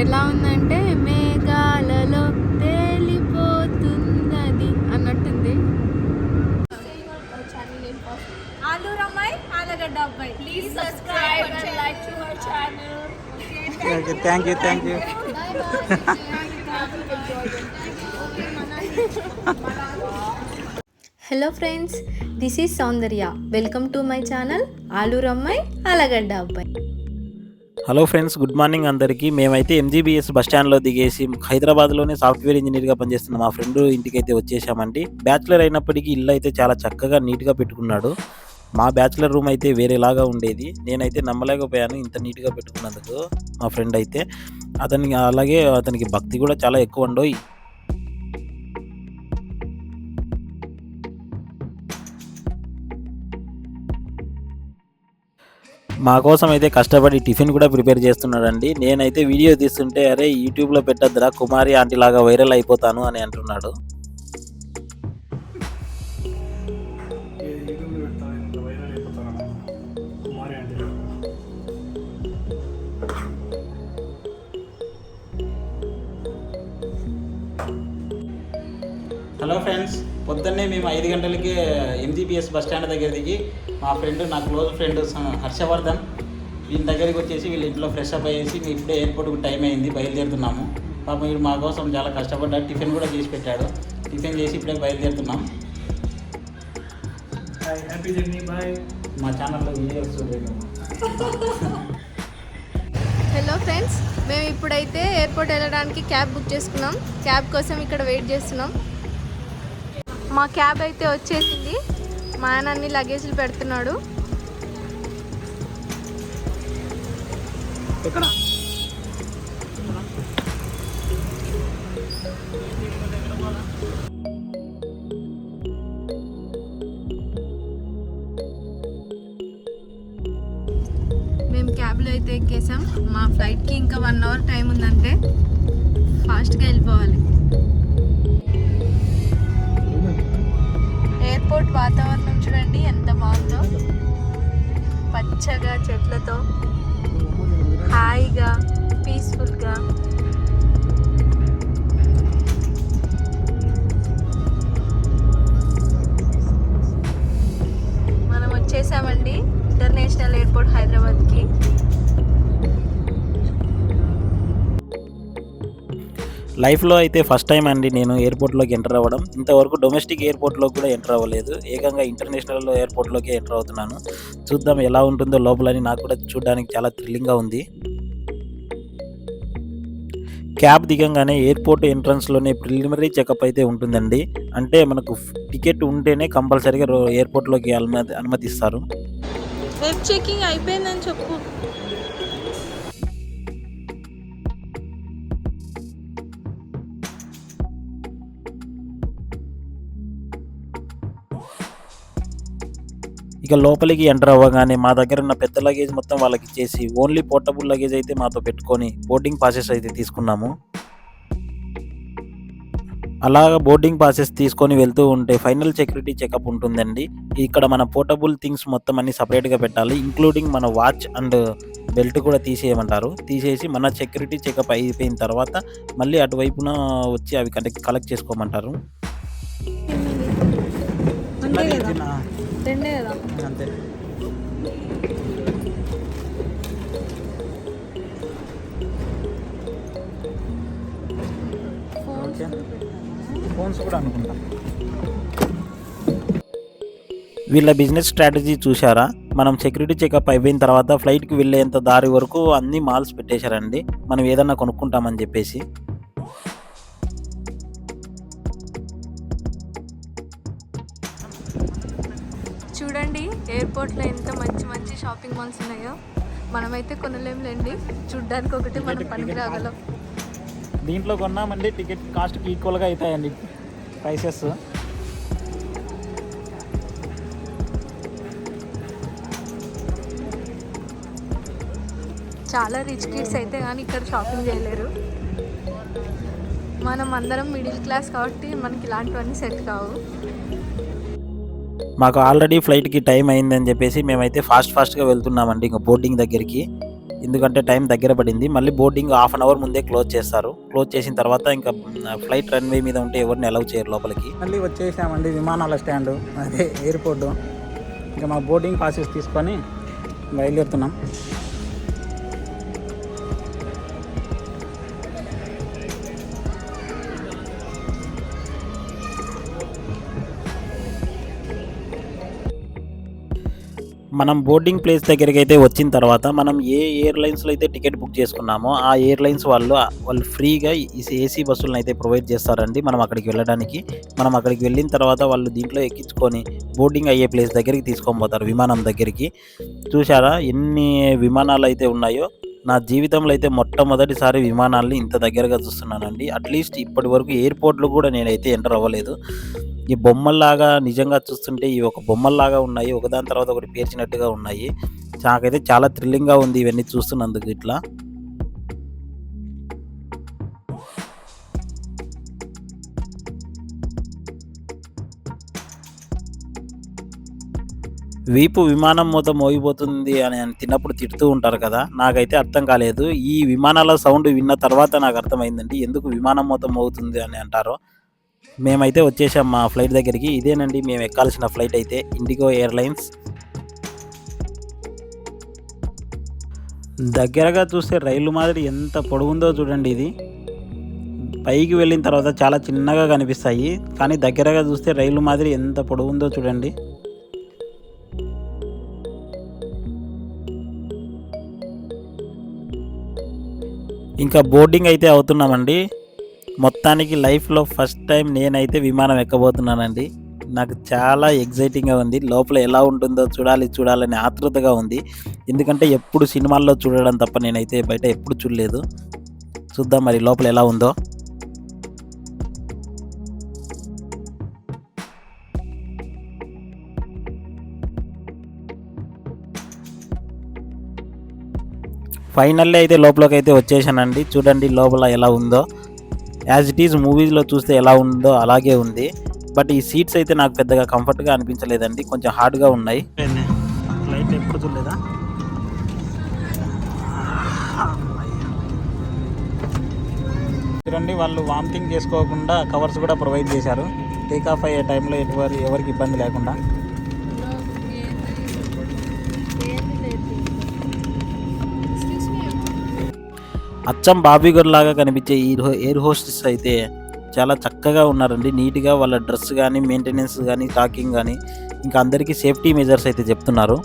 ఎలా ఉందంటే మేఘాలలో తేలిపోతున్నది అన్నట్టుంది. ఆలు రమ్మాయి ఆలగడ్డ అబ్బాయి. Please subscribe and like to our channel thank you thank you hello friends this is Soundarya welcome to my channel Aluru అమ్మాయి అలగడ్డ అబ్బాయి హలో ఫ్రెండ్స్ గుడ్ మార్నింగ్ అందరికీ. మేమైతే ఎంజీబీఎస్ బస్ స్టాండ్లో దిగేసి హైదరాబాద్లోనే సాఫ్ట్వేర్ ఇంజనీర్గా పనిచేస్తున్న మా ఫ్రెండ్ ఇంటికి అయితే వచ్చేసామండి. బ్యాచులర్ అయినప్పటికీ ఇల్లు అయితే చాలా చక్కగా నీట్గా పెట్టుకున్నాడు. మా బ్యాచులర్ రూమ్ అయితే వేరేలాగా ఉండేది. నేనైతే నమ్మలేకపోయాను ఇంత నీట్గా పెట్టుకున్నందుకు మా ఫ్రెండ్ అయితే. అతనికి అలాగే అతనికి భక్తి కూడా చాలా ఎక్కువ ఉండోయి మా కోసం అయితే కష్టపడి టిఫిన్ కూడా ప్రిపేర్ చేస్తున్నాడండి. నేనైతే వీడియో తీస్తుంటే అరే యూట్యూబ్లో పెట్టద్దురా కుమారి ఆంటీ లాగా వైరల్ అయిపోతాను అని అంటున్నాడు. హలో ఫ్రెండ్స్ పొద్దున్నే మేము ఐదు గంటలకి ఎంజీపీఎస్ బస్ స్టాండ్ దగ్గర దిగి మా ఫ్రెండ్ నా క్లోజ్ ఫ్రెండ్ స- హర్షవర్ధన్ వీళ్ళ దగ్గరికి వచ్చేసి వీళ్ళ ఇంట్లో ఫ్రెష్ అప్ అయ్యేసి మేము ఇప్పుడే ఎయిర్పోర్ట్కి టైం అయింది బయలుదేరుతున్నాము. పాపం వీడు మా కోసం చాలా కష్టపడ్డాడు టిఫిన్ కూడా చేసి పెట్టాడు. టిఫిన్ చేసి ఇప్పుడే బయలుదేరుతున్నాం. హాయ్ హ్యాపీ జర్నీ బాయ్ మా ఛానల్లో వీడియోస్ చూడండి. హలో ఫ్రెండ్స్ మేము ఇప్పుడైతే ఎయిర్పోర్ట్ వెళ్ళడానికి క్యాబ్ బుక్ చేసుకున్నాం. క్యాబ్ కోసం ఇక్కడ వెయిట్ చేస్తున్నాం. మా క్యాబ్ అయితే వచ్చేసింది. మా ఆయన అన్ని లగేజ్లు పెడుతున్నాడు. మేము క్యాబ్లో అయితే ఎక్కేసాం. మా ఫ్లైట్కి ఇంకా వన్ అవర్ టైం ఉందంటే ఫాస్ట్గా వెళ్ళిపోవాలి. ఎయిర్పోర్ట్ వాతావరణం చూడండి ఎంత బాగుందో. పచ్చగా చెట్లతో. హాయిగా పీస్ఫుల్గా. మనం వచ్చేసామండి. International airport Hyderabad. లైఫ్లో అయితే ఫస్ట్ టైం అండి నేను ఎయిర్పోర్ట్లోకి ఎంటర్ అవ్వడం. ఇంతవరకు డొమెస్టిక్ ఎయిర్పోర్ట్లోకి కూడా ఎంటర్ అవ్వలేదు. ఏకంగా ఇంటర్నేషనల్ ఎయిర్పోర్ట్లోకి ఎంటర్ అవుతున్నాను. చూద్దాం ఎలా ఉంటుందో లోపలని నాకు కూడా చూడడానికి చాలా థ్రిల్లింగ్గా ఉంది. క్యాబ్ దిగంగానే ఎయిర్పోర్ట్ ఎంట్రన్స్లోనే ప్రిలిమినరీ చెకప్ అయితే ఉంటుందండి. అంటే మనకు టికెట్ ఉంటేనే కంపల్సరీగా ఎయిర్పోర్ట్లోకి అనుమతి అనుమతిస్తారు. వెబ్ చెకింగ్ అయిపోయిందని చెప్పు. ఇక లోపలికి ఎంటర్ అవ్వగానే మా దగ్గర ఉన్న పెద్ద లగేజ్ మొత్తం వాళ్ళకి ఇచ్చేసి ఓన్లీ పోర్టబుల్ లగేజ్ అయితే మాతో పెట్టుకొని బోర్డింగ్ పాసెస్ అయితే తీసుకున్నాము. అలాగ బోర్డింగ్ పాసెస్ తీసుకొని వెళ్తూ ఉంటే ఫైనల్ సెక్యూరిటీ చెకప్ ఉంటుందండి. ఇక్కడ మన పోర్టబుల్ థింగ్స్ మొత్తం అన్ని సపరేట్గా పెట్టాలి ఇంక్లూడింగ్ మన వాచ్ అండ్ బెల్ట్ కూడా తీసేయమంటారు. తీసేసి మన సెక్యూరిటీ చెకప్ అయిపోయిన తర్వాత మళ్ళీ అటువైపున వచ్చి అవి కలెక్ట్ కలెక్ట్ చేసుకోమంటారు. ఓకే. ఫోన్స్ కూడా అనుకుంటా. వీళ్ళ బిజినెస్ స్ట్రాటజీ చూసారా మనం సెక్యూరిటీ చెకప్ అయిపోయిన తర్వాత ఫ్లైట్కి వెళ్ళేంత దారి వరకు అన్ని మాల్స్ పెట్టేశారండి. మనం ఏదన్నా కొనుక్కుంటామని చెప్పేసి. చూడండి ఎయిర్పోర్ట్లో ఎంత మంచి మంచి షాపింగ్ మాల్స్ ఉన్నాయో. మనమైతే కొనలేంలేండి చూడ్డానికి ఒకటి మనం పనికి రాగలం దీంట్లో కొన్నామండి టికెట్ కాస్ట్కి ఈక్వల్గా అవుతాయండి ప్రైసెస్ చాలా రిచ్ కిడ్స్ అయితే కానీ ఇక్కడ షాపింగ్ చేయలేరు. మనం అందరం మిడిల్ క్లాస్ కాబట్టి మనకి ఇలాంటివన్నీ సెట్ కావు. మాకు ఆల్రెడీ ఫ్లైట్కి టైం అయిందని చెప్పేసి మేమైతే ఫాస్ట్ ఫాస్ట్గా వెళ్తున్నామండి ఇంకా బోర్డింగ్ దగ్గరికి. ఎందుకంటే టైం దగ్గర పడింది. మళ్ళీ బోర్డింగ్ హాఫ్ అన్ అవర్ ముందే క్లోజ్ చేస్తారు. క్లోజ్ చేసిన తర్వాత ఇంకా ఫ్లైట్ రన్వే మీద ఉంటే ఎవరిని అలౌ చేయరు లోపలికి. మళ్ళీ వచ్చేసామండి విమానాల స్టాండ్. అదే ఎయిర్పోర్టు. ఇంకా మా బోర్డింగ్ పాసెస్ తీసుకొని బయలుదేరుతున్నాం. మనం బోర్డింగ్ ప్లేస్ దగ్గరికి అయితే వచ్చిన తర్వాత మనం ఏ ఎయిర్లైన్స్లో అయితే టికెట్ బుక్ చేసుకున్నామో ఆ ఎయిర్లైన్స్ వాళ్ళు వాళ్ళు ఫ్రీగా ఏసీ బస్సులను అయితే ప్రొవైడ్ చేస్తారండి మనం అక్కడికి వెళ్ళడానికి. మనం అక్కడికి వెళ్ళిన తర్వాత వాళ్ళు దీంట్లో ఎక్కించుకొని బోర్డింగ్ అయ్యే ప్లేస్ దగ్గరికి తీసుకొని పోతారు విమానం దగ్గరికి. చూసారా ఎన్ని విమానాలు అయితే ఉన్నాయో? నా జీవితంలో అయితే మొట్టమొదటిసారి విమానాల్ని ఇంత దగ్గరగా చూస్తున్నానండి. అట్లీస్ట్ ఇప్పటి వరకు ఎయిర్పోర్ట్లో కూడా నేనైతే ఎంటర్ అవ్వలేదు. ఈ బొమ్మల్లాగా నిజంగా చూస్తుంటే ఇవి ఒక బొమ్మల్లాగా ఉన్నాయి. ఒకదాని తర్వాత ఒకటి పేర్చినట్టుగా ఉన్నాయి. నాకైతే చాలా థ్రిల్లింగ్గా ఉంది ఇవన్నీ చూస్తున్నందుకు ఇట్లా. వీపు విమానం మూత మోగిపోతుంది అని తిన్నప్పుడు తిడుతూ ఉంటారు కదా. నాకైతే అర్థం కాలేదు. ఈ విమానాల సౌండ్ విన్న తర్వాత నాకు అర్థమైందండి. ఎందుకు విమానం మూత మోగుతుంది అని అంటారో. మేమైతే వచ్చేసాం మా ఫ్లైట్ దగ్గరికి. ఇదేనండి మేము ఎక్కాల్సిన ఫ్లైట్ అయితే ఇండిగో ఎయిర్లైన్స్ దగ్గరగా చూస్తే రైలు మాదిరి ఎంత పొడుగుందో చూడండి ఇది. పైకి వెళ్ళిన తర్వాత చాలా చిన్నగా కనిపిస్తాయి. కానీ దగ్గరగా చూస్తే రైలు మాదిరి ఎంత పొడుగుందో చూడండి. ఇంకా బోర్డింగ్ అయితే అవుతున్నామండి. మొత్తానికి లైఫ్లో ఫస్ట్ టైం నేనైతే విమానం ఎక్కబోతున్నానండి. నాకు చాలా ఎగ్జైటింగ్గా ఉంది. లోపల ఎలా ఉంటుందో చూడాలి చూడాలని ఆతృతగా ఉంది. ఎందుకంటే ఎప్పుడు సినిమాల్లో చూడడం తప్ప నేనైతే బయట ఎప్పుడు చూడలేదు. చూద్దాం మరి లోపల ఎలా ఉందో. ఫైనల్లీ అయితే లోపలికి అయితే వచ్చేసానండి. చూడండి లోపల ఎలా ఉందో. యాజ్ ఇట్ ఈజ్ మూవీస్లో చూస్తే ఎలా ఉందో అలాగే ఉంది. బట్ ఈ సీట్స్ అయితే నాకు పెద్దగా కంఫర్ట్గా అనిపించలేదండి. కొంచెం హార్డ్గా ఉన్నాయి. ఫ్లైట్ ఎప్పుడు చూడలేదా? చూడండి వాళ్ళు వామిటింగ్ చేసుకోకుండా కవర్స్ కూడా ప్రొవైడ్ చేశారు. టేక్ ఆఫ్ అయ్యే టైంలో ఎటువంటి ఎవరికి ఇబ్బంది లేకుండా. అచ్చం బాబీ గారు లాగా కనిపించే ఈ ఎయిర్ హోస్టెస్ అయితే చాలా చక్కగా ఉన్నారండి. నీట్గా వాళ్ళ డ్రెస్ కానీ మెయింటెనెన్స్ కానీ టాకింగ్ కానీ ఇంకా అందరికీ సేఫ్టీ మెజర్స్ అయితే చెప్తున్నారు.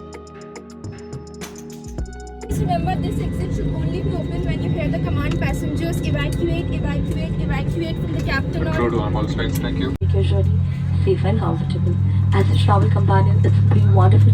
As a travel companion, it's been wonderful.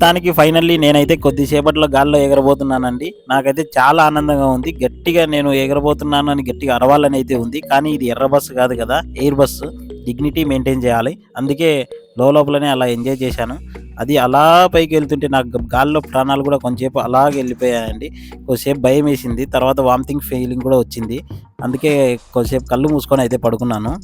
మొత్తానికి ఫైనల్లీ నేనైతే కొద్దిసేపట్లో గాల్లో ఎగరబోతున్నానండి. నాకైతే చాలా ఆనందంగా ఉంది. గట్టిగా నేను ఎగరబోతున్నాను అని గట్టిగా అరవాలని అయితే ఉంది. కానీ ఇది ఎర్ర బస్సు కాదు కదా ఎయిర్ బస్సు. డిగ్నిటీ మెయింటైన్ చేయాలి. అందుకే లోపలనే అలా ఎంజాయ్ చేశాను. అది అలా పైకి వెళ్తుంటే నాకు గాల్లో ప్రాణాలు కూడా కొంచెంసేపు అలాగే వెళ్ళిపోయాయండి. కొద్దిసేపు భయం వేసింది. తర్వాత వామిటింగ్ ఫీలింగ్ కూడా వచ్చింది. అందుకే కొద్దిసేపు కళ్ళు మూసుకొని అయితే పడుకున్నాను.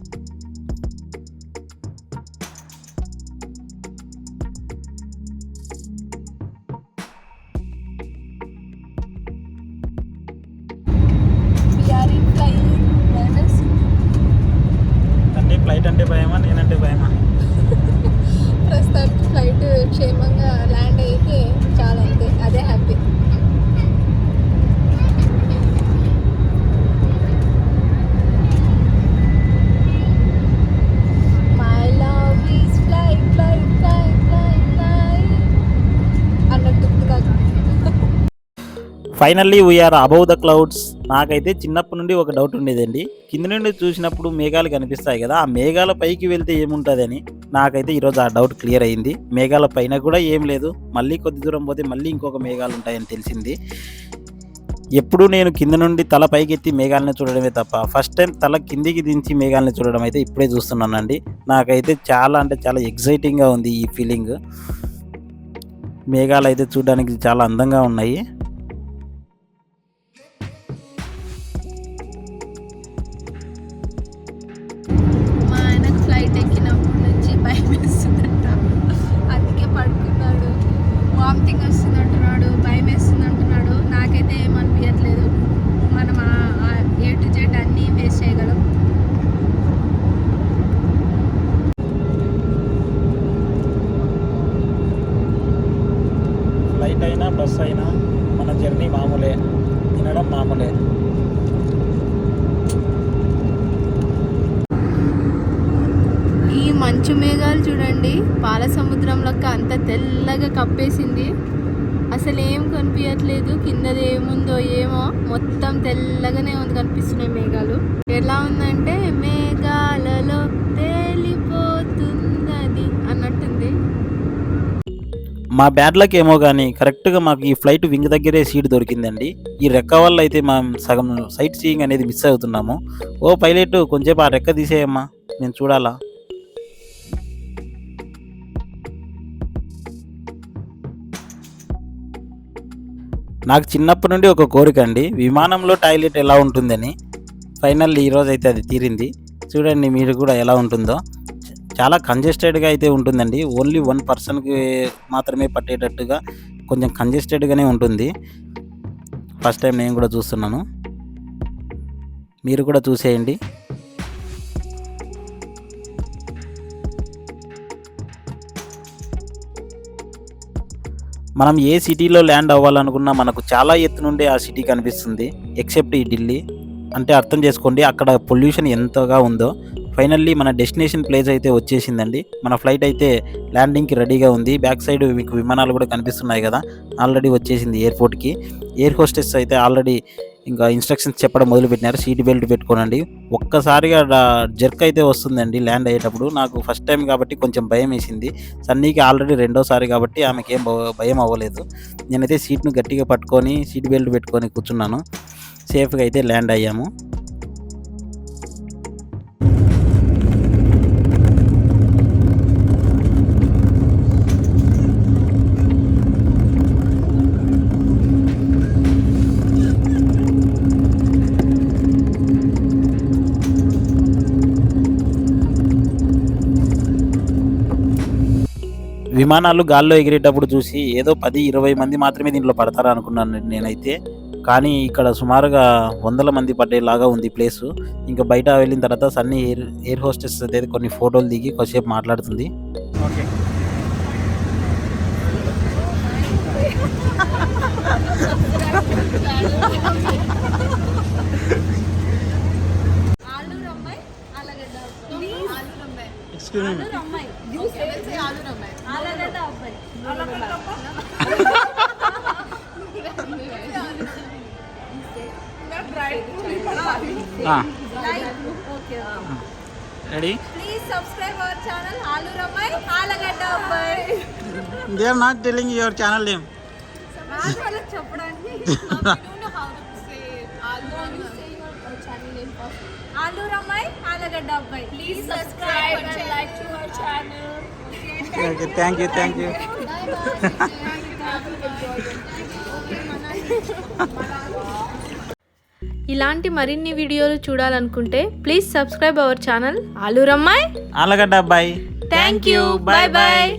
భయమా? నేనంటే భయమా? ప్రస్తుతానికి ఫ్లైట్ క్షేమంగా ల్యాండ్ అయితే చాలా అంతే అదే happy finally we are above the clouds నాకైతే చిన్నప్పటి నుండి ఒక డౌట్ ఉండేదండి. కింద నుండి చూసినప్పుడు మేఘాలు కనిపిస్తాయి కదా ఆ మేఘాల పైకి వెళ్తే ఏముంటుందని నాకైతే ఈరోజు ఆ డౌట్ క్లియర్ అయింది. మేఘాల పైన కూడా ఏం లేదు. మళ్ళీ కొద్ది దూరం పోతే మళ్ళీ ఇంకొక మేఘాలు ఉంటాయని తెలిసింది. ఎప్పుడు నేను కింద నుండి తల పైకెత్తి మేఘాలని మేఘాలను చూడడమే తప్ప ఫస్ట్ టైం తల కిందికి దించి మేఘాలను చూడడం అయితే ఇప్పుడే చూస్తున్నానండి. నాకైతే చాలా అంటే చాలా ఎగ్జైటింగ్గా ఉంది ఈ ఫీలింగ్ మేఘాలు అయితే చూడడానికి చాలా అందంగా ఉన్నాయి. ఫ్లైట్ అయినా మన జర్నీ మామూలే తినడం మామూలే. ఈ మంచు మేఘాలు చూడండి పాల సముద్రంలోకి అంత తెల్లగా కప్పేసింది. అసలు ఏం కనిపించట్లేదు కిందది ఏముందో ఏమో మొత్తం తెల్లగానే ఉంది కనిపిస్తున్నాయి మేఘాలు. ఎలా ఉందంటే మేఘాలలో తే అన్నట్టుంది మా బ్యాడ్ లక్ ఏమో కానీ కరెక్ట్గా మాకు ఈ ఫ్లైట్ వింగ్ దగ్గరే సీట్ దొరికిందండి. ఈ రెక్క వల్ల అయితే మేము సగం సైట్ సీయింగ్ అనేది మిస్ అవుతున్నాము. ఓ పైలట్ కొంచెంసేపు ఆ రెక్క తీసేయమ్మా. నేను చూడాలా? నాకు చిన్నప్పటి నుండి ఒక కోరిక అండి. విమానంలో టాయిలెట్ ఎలా ఉంటుందని. ఫైనల్ ఈరోజు అయితే అది తీరింది. చూడండి మీరు కూడా ఎలా ఉంటుందో. చాలా కంజెస్టెడ్గా అయితే ఉంటుందండి. ఓన్లీ వన్ పర్సన్కి మాత్రమే పట్టేటట్టుగా కొంచెం కంజెస్టెడ్గానే ఉంటుంది. ఫస్ట్ టైం నేను కూడా చూస్తున్నాను. మీరు కూడా చూసేయండి. మనం ఏ సిటీలో ల్యాండ్ అవ్వాలనుకున్నా మనకు చాలా ఎత్తు నుండే ఆ సిటీ కనిపిస్తుంది. ఎక్సెప్ట్ ఈ ఢిల్లీ. అంటే అర్థం చేసుకోండి అక్కడ పొల్యూషన్ ఎంతగా ఉందో. ఫైనల్లీ మన డెస్టినేషన్ ప్లేస్ అయితే వచ్చేసిందండి. మన ఫ్లైట్ అయితే ల్యాండింగ్కి రెడీగా ఉంది. బ్యాక్ సైడ్ మీకు విమానాలు కూడా కనిపిస్తున్నాయి కదా. ఆల్రెడీ వచ్చేసింది ఎయిర్పోర్ట్కి. ఎయిర్ హోస్టెస్ అయితే ఆల్రెడీ ఇంకా ఇన్స్ట్రక్షన్స్ చెప్పడం మొదలుపెట్టినారు. సీట్ బెల్ట్ పెట్టుకోనండి. ఒక్కసారిగా జర్క్ అయితే వస్తుందండి ల్యాండ్ అయ్యేటప్పుడు. నాకు ఫస్ట్ టైం కాబట్టి కొంచెం భయం వేసింది. సన్నీకి ఆల్రెడీ రెండోసారి కాబట్టి ఆమెకి ఏం భయం అవ్వలేదు. నేనైతే సీట్ను గట్టిగా పట్టుకొని సీట్ బెల్ట్ పెట్టుకొని కూర్చున్నాను. సేఫ్గా అయితే ల్యాండ్ అయ్యాము. విమానాలు గాల్లో ఎగిరేటప్పుడు చూసి ఏదో పది ఇరవై మంది మాత్రమే దీంట్లో పడతారా అనుకున్నాను నేనైతే. కానీ ఇక్కడ సుమారుగా వందల మంది పడేలాగా ఉంది ప్లేసు. ఇంకా బయట వెళ్ళిన తర్వాత సన్నీ ఎయిర్ ఎయిర్ హోస్టెస్ అయితే కొన్ని ఫోటోలు దిగి కొద్దిసేపు మాట్లాడుతుంది. ఎక్స్క్యూజ్ మీ రమ్మాయి ఆలు రమ్మాయి ఆలగడ్డ అబ్బాయి ready please subscribe our channel ఆలు రమ్మాయి ఆలగడ్డ అబ్బాయి they are not telling your channel name నాకు వాళ్ళకి చెప్పడానికి ఆలు రమ్మాయి ఆలగడ్డ అబ్బాయి please subscribe and like to our channel okay thank you thank you ఇలాంటి మరిన్ని వీడియోలు చూడాలనుకుంటే ప్లీజ్ సబ్స్క్రైబ్ అవర్ ఛానల్ ఆలు రమ్మాయి. ఆలగడ్డ అబ్బాయి. Thank you bye bye